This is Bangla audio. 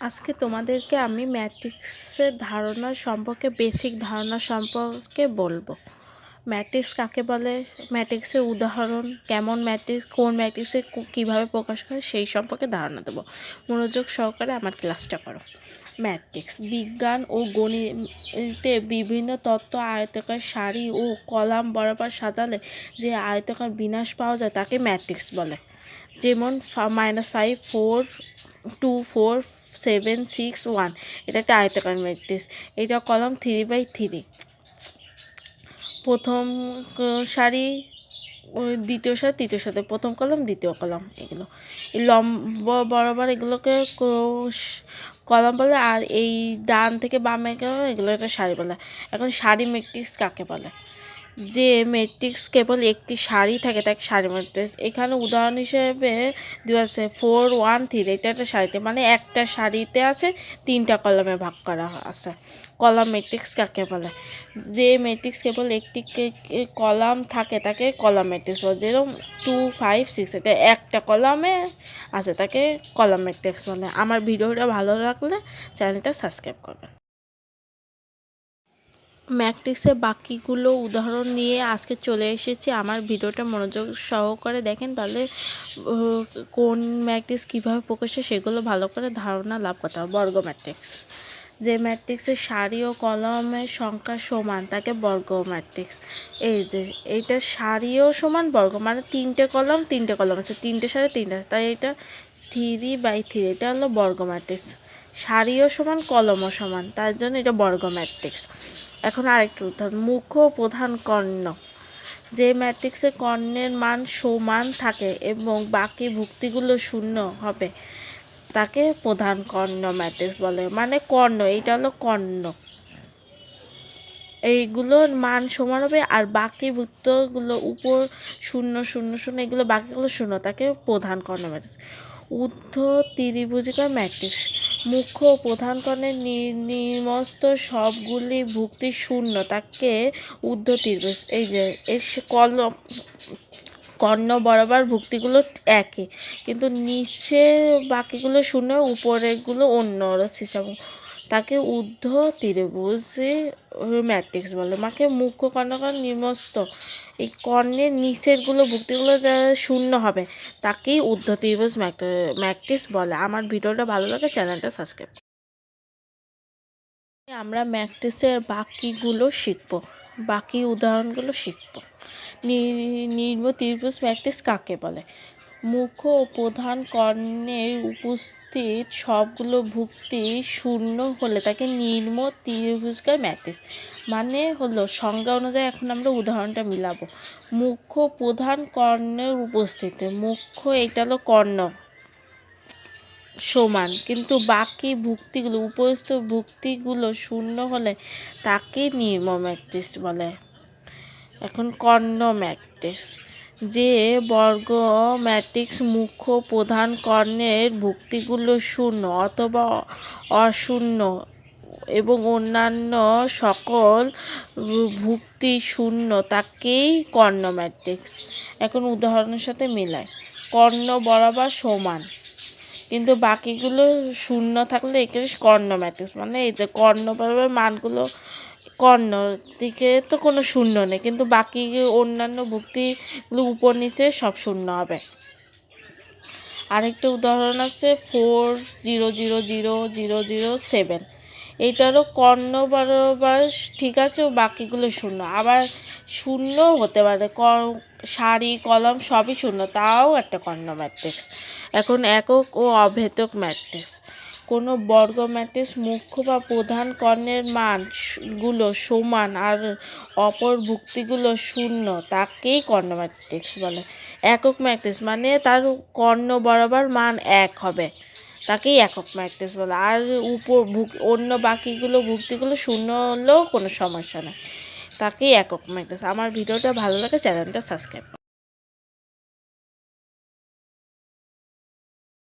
আজকে তোমাদেরকে আমি ম্যাট্রিক্সের ধারণা সম্পর্কে বেসিক ধারণা সম্পর্কে বলব। ম্যাট্রিক্স কাকে বলে? ম্যাট্রিক্সের উদাহরণ, কেমন ম্যাট্রিক্স, কোন ম্যাট্রিক্সে কীভাবে প্রকাশ করে সেই সম্পর্কে ধারণা দেবো। মনোযোগ সহকারে আমার ক্লাসটা করো। ম্যাট্রিক্স, বিজ্ঞান ও গণিতে বিভিন্ন তত্ত্ব আয়তকার সারি ও কলাম বরাবর সাজালে যে আয়তকার বিনাশ পাওয়া যায় তাকে ম্যাট্রিক্স বলে। যেমন minus five four two four seven six one এটা একটা আয়তাকার ম্যাট্রিক্স এটা কলম থ্রি বাই থ্রি প্রথম সারি দ্বিতীয় সারি, তৃতীয় সাথে প্রথম কলম দ্বিতীয় কলম এগুলো। লম্ব, বরাবর এগুলোকে কলম বলে, আর এই ডান থেকে বামে এগুলো একটা সারি বলে। এখন সারি ম্যাট্রিক্স কাকে বলে? যে ম্যাট্রিক্স কেবল একটি সারি থাকে, তাকে সারি ম্যাট্রিক্স এখানে উদাহরণ হিসেবে দেওয়া আছে ফোর ওয়ান থ্রি এটা একটা সারিতে মানে একটা সারিতে আছে, তিনটা কলমে ভাগ করা আছে। কলাম ম্যাট্রিক্স কাকে বলে? যে ম্যাট্রিক্স কেবল একটি কলাম থাকে, তাকে কলাম ম্যাট্রিক্স বলে। যেরকম টু ফাইভ সিক্স এটা একটা কলামে আছে, তাকে কলাম ম্যাট্রিক্স বলে। আমার ভিডিওটা ভালো লাগলে চ্যানেলটা সাবস্ক্রাইব করবেন। ম্যাট্রিক্সের বাকিগুলো উদাহরণ নিয়ে আজকে চলে এসেছি। আমার ভিডিওটা মনোযোগ সহকারে দেখেন, তাহলে কোন ম্যাট্রিক্স কীভাবে প্রকাশ সেগুলো ভালো করে ধারণা লাভ করতে হবে। বর্গ ম্যাট্রিক্স। যে ম্যাট্রিক্সের সারি ও কলমের সংখ্যা সমান, তাকে বর্গ ম্যাট্রিক্স। এই যে, এইটা সারিও সমান, বর্গ মানে তিনটে কলম তিনটে কলম আছে, তিনটে সারি, তিনটে, তাই এটা থ্রি বাই থ্রি এটা হলো বর্গ ম্যাট্রিক্স। সারিও সমান কলমও সমান। তার জন্য এটা বর্গ ম্যাট্রিক্স। এখন আরেকটু উদাহরণ মুখ্য প্রধান কর্ণ। যে ম্যাট্রিক্সে কর্ণের মান সমান থাকে এবং বাকি ভুক্তিগুলো শূন্য হবে, তাকে প্রধান কর্ণ ম্যাট্রিক্স বলে। মানে কর্ণ, এইটা হলো কর্ণ। এইগুলোর মান সমান হবে আর বাকি বৃত্তগুলো উপর শূন্য শূন্য শূন্য, এগুলো বাকিগুলো শূন্য, তাকে প্রধান কর্ণ ম্যাট্রিক্স। ঊর্ধ্ব ত্রিভুজিকা ম্যাট্রিক্স। মুখ্য ও প্রধান কর্ণের নির্মস্ত সবগুলি ভুক্তি শূন্য, তাকে ঊর্ধ্ব ত্রিভুজ। এই যে, এর কর্ণ কর্ণ বরাবর ভুক্তিগুলো একই, কিন্তু নিচে বাকিগুলো শূন্য উপরেরগুলো অন্য হিসাব তাকে ঊর্ধ্ব ত্রিভুজে ম্যাট্রিক্স বলে। মাকে মুখ্য কর্ণকর নির্মস্ত এই কর্ণের নিচেরগুলো ভুক্তিগুলো যা শূন্য হবে, তাকেই ঊর্ধ্ব ত্রিভুজ ম্যাট্রিক্স বলে। আমার ভিডিওটা ভালো লাগে, চ্যানেলটা সাবস্ক্রাইব আমরা ম্যাট্রিক্সের বাকিগুলো শিখব। বাকি উদাহরণগুলো শিখব। নির্ম ত্রিভুজ ম্যাট্রিক্স কাকে বলে? মুখ্য ও প্রধান কর্ণের উপস্থিত সবগুলো ভুক্তি শূন্য হলে তাকে নির্ম ত্রিভুজকার ম্যাট্রিক্স। মানে হলো, সংজ্ঞা অনুযায়ী এখন আমরা উদাহরণটা মিলাবো। মুখ্য প্রধান কর্ণের উপস্থিতি। মুখ্য এটা হলো কর্ণ। সমান। কিন্তু বাকি ভুক্তিগুলো, উপস্থিত ভুক্তিগুলো শূন্য হলে তাকে নির্ম ম্যাট্রিক্স বলে। এখন কর্ণ ম্যাট্রিক্স। যে বর্গ ম্যাট্রিক্স মুখ্য প্রধান কর্ণের ভুক্তিগুলো শূন্য অথবা অশূন্য এবং অন্যান্য সকল ভুক্তি শূন্য তাকেই কর্ণ ম্যাট্রিক্স এখন উদাহরণের সাথে মেলায় কর্ণ বরাবর সমান। কিন্তু বাকিগুলো শূন্য থাকলে এখানে কর্ণ ম্যাট্রিক্স মানে এই যে কর্ণ বরাবর মানগুলো কর্ণ, দিকে তো কোনো শূন্য নেই, কিন্তু বাকি অন্যান্য ভুক্তিগুলো উপর নিচে সব শূন্য হবে। আরেকটা উদাহরণ আছে four zero zero zero zero zero seven. এইটারও কর্ণ বরাবর ঠিক আছে, ও বাকিগুলো শূন্য। আবার শূন্য হতে পারে সারি, কলম সবই শূন্য, তাও একটা কর্ণ ম্যাট্রিক্স এখন একক ও অভেদক ম্যাট্রিক্স কোনো বর্গ ম্যাট্রিক্স মুখ্য বা প্রধান কর্ণের মানগুলো সমান আর অপর ভুক্তিগুলো শূন্য, তাকেই কর্ণ ম্যাট্রিক্স বলে। একক ম্যাট্রিক্স মানে তার কর্ণ বরাবর মান এক হবে, তাকেই একক ম্যাট্রিক্স বলে। আর উপর অন্য বাকিগুলো, ভুক্তিগুলো শূন্য হলেও কোনো সমস্যা নেই, তাকেই একক ম্যাট্রিক্স। আমার ভিডিওটা ভালো লাগে চ্যানেলটা সাবস্ক্রাইব